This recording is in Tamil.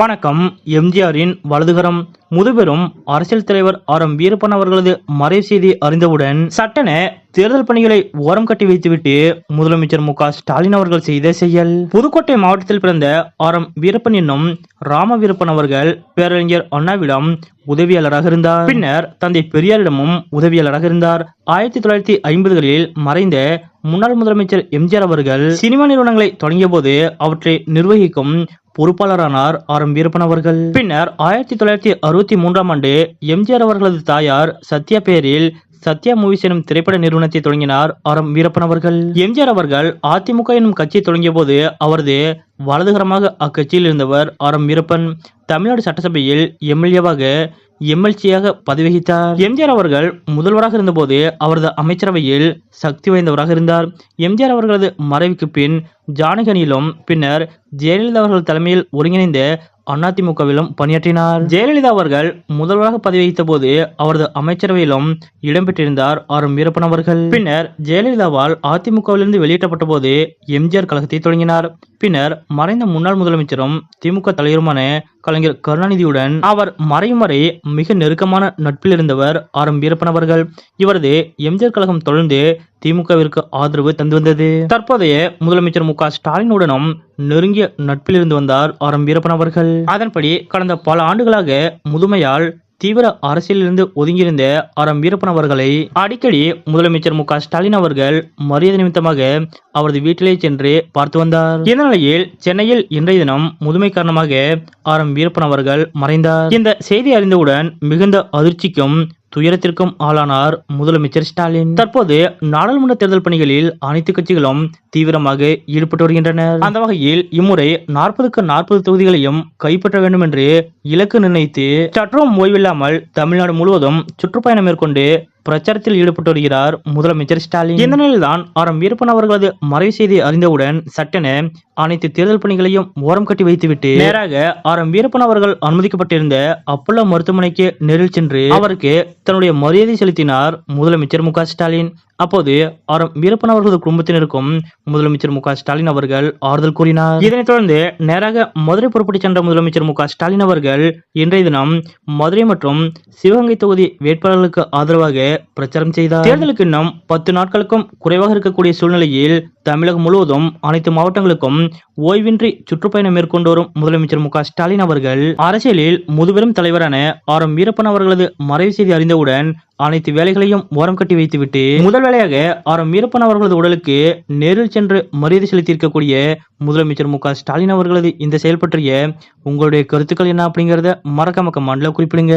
வணக்கம். எம்ஜிஆரின் வலதுகரம். முதுபெரும் அரசியல் தலைவர் ஆர். எம். வீரப்பன் அவர்களது மறைவு செய்தி அறிந்தவுடன் சட்டென தேர்தல் பணிகளை ஓரம் கட்டி வைத்துவிட்டு முதலமைச்சர் மு ஸ்டாலின் அவர்கள் செய்த செயல். புதுக்கோட்டை மாவட்டத்தில் பிறந்த ஆர். எம். வீரப்பன் என்னும் ராம வீரப்பன் அவர்கள் பேரறிஞர் அண்ணாவிடம் உதவியாளராக இருந்தார். பின்னர் தந்தை பெரியாரிடமும் உதவியாளராக இருந்தார். ஆயிரத்தி தொள்ளாயிரத்தி ஐம்பதுகளில் மறைந்த முன்னாள் முதலமைச்சர் எம்ஜிஆர் அவர்கள் சினிமா நிறுவனங்களை தொடங்கிய போது அவற்றை நிர்வகிக்கும் பொறுப்பாளரானார் ஆர். எம். வீரப்பன் அவர்கள். பின்னர் ஆயிரத்தி தொள்ளாயிரத்தி அறுபத்தி மூன்றாம் ஆண்டு எம்ஜிஆர் அவர்களது தாயார் சத்யா பெயரில் சத்யா மூவிஸ் எனும் திரைப்பட நிறுவனத்தை தொடங்கினார் ஆர். எம். வீரப்பன் அவர்கள். எம்ஜிஆர் அவர்கள் அதிமுக எனும் கட்சியை தொடங்கிய போது அவரது வலதுகரமாக அக்கட்சியில் இருந்தவர் ஆர். எம். வீரப்பன். தமிழ்நாடு சட்டசபையில் எம்எல்ஏவாக எம்எல்சியாக பதவி வகித்தார் எம்ஜிஆர் அவர்கள் முதல்வராக இருந்தபோது அவரது அமைச்சரவையில் சக்தி வாய்ந்தவராக இருந்தார். எம்ஜிஆர் அவர்களது மறைவுக்கு பின் ஜானகனிலும் பின்னர் ஜெயலலிதா அவர்கள் தலைமையில் ஒருங்கிணைந்த அதிமுகவிலும் பணியாற்றினார். ஜெயலலிதா அவர்கள் முதல்வராக பதவி வகித்த போது அவரது அமைச்சரவையிலும் இடம்பெற்றிருந்தார் ஆர் வீரப்பன் அவர்கள். பின்னர் ஜெயலலிதாவால் அதிமுகவிலிருந்து வெளியிட்டப்பட்ட போது எம்ஜிஆர் கழகத்தை தொடங்கினார். பின்னர் மறைந்த முன்னாள் முதலமைச்சரும் திமுக தலைவருமான கலைஞர் கருணாநிதியுடன் அவர் மறையும் வரை மிக நெருக்கமான நட்பில் இருந்தவர் ஆர் எம் வீரப்பன் அவர்கள். இவரது எம்ஜிஆர் கழகம் தொடர்ந்து திமுகவிற்கு ஆதரவு தந்து வந்தது. தற்போதைய முதலமைச்சர் மு க ஸ்டாலினுடனும் நெருங்கிய நட்பில் இருந்து வந்தார் ஆர். எம். வீரப்பன் அவர்கள். அதன்படி கடந்த பல ஆண்டுகளாக முதுமையால் தீவிர அரசியலிருந்து ஒதுங்கியிருந்த ஆர். எம். வீரப்பன் அவர்களை அடிக்கடி முதலமைச்சர் மு ஸ்டாலின் அவர்கள் மரியாதை நிமித்தமாக அவரது வீட்டிலே சென்று பார்த்து வந்தார். இந்த நிலையில் சென்னையில் இன்றைய தினம் முதுமை காரணமாக ஆர். எம். வீரப்பன் அவர்கள் மறைந்தார். இந்த செய்தி அறிந்தவுடன் மிகுந்த அதிர்ச்சிக்கும் துயரத்திற்கும் ஆளானார் முதலமைச்சர் ஸ்டாலின். தற்போது நாடாளுமன்ற தேர்தல் பணிகளில் அனைத்து கட்சிகளும் தீவிரமாக ஈடுபட்டு வருகின்றனர். அந்த வகையில் இம்முறை நாற்பதுக்கு நாற்பது தொகுதிகளையும் கைப்பற்ற வேண்டும் என்று இலக்கு நிர்ணயித்து சற்றும் ஓய்வில்லாமல் தமிழ்நாடு முழுவதும் சுற்றுப்பயணம் மேற்கொண்டு பிரச்சாரத்தில் ஈடுபட்டு வருகிறார் முதலமைச்சர் ஸ்டாலின். இந்த நிலையில்தான் ஆர். எம். வீரப்பன் அவர்களது மறைவு செய்தி அறிந்தவுடன் சட்டென அனைத்து தேர்தல் பணிகளையும் ஓரம் கட்டி வைத்துவிட்டு நேராக ஆர். எம். வீரப்பன் அவர்கள் அனுமதிக்கப்பட்டிருந்த அப்பல்லோ மருத்துவமனைக்கு நேரில் சென்று அவருக்கு தன்னுடைய மரியாதை செலுத்தினார் முதலமைச்சர் மு. ஸ்டாலின். அப்போது ஆர். எம். வீரப்பன் அவர்களது குடும்பத்தினருக்கும் முதலமைச்சர் மு. ஸ்டாலின் அவர்கள் ஆறுதல் கூறினார். இதனைத் தொடர்ந்து நேராக மதுரை புறப்பட்டு சென்ற முதலமைச்சர் மு. ஸ்டாலின் அவர்கள் இன்றைய தினம் மதுரை மற்றும் சிவகங்கை தொகுதி வேட்பாளர்களுக்கு ஆதரவாக பிரச்சாரம் செய்தார். தேர்தலுக்கு இன்னும் பத்து நாட்களுக்கும் குறைவாக இருக்கக்கூடிய சூழ்நிலையில் தமிழகம் முழுவதும் அனைத்து மாவட்டங்களுக்கும் ஓய்வின்றி சுற்றுப்பயணம் மேற்கொண்டு வரும் முதலமைச்சர் மு ஸ்டாலின் அவர்கள் அரசியலில் முதுபெரும் தலைவரான ஆர் எம் வீரப்பன் அவர்களது மறைவு செய்தி அறிந்தவுடன் அனைத்து வேலைகளையும் ஓரம் கட்டி வைத்துவிட்டு முதல் வேலையாக ஆர் எம் வீரப்பன் அவர்களது உடலுக்கு நேரில் சென்று மரியாதை செலுத்தியிருக்கக்கூடிய முதலமைச்சர் மு ஸ்டாலின் அவர்களது இந்த செயல் பற்றிய உங்களுடைய கருத்துக்கள் என்ன அப்படிங்கறத மறக்காம மண்டல குறிப்பிடுங்க.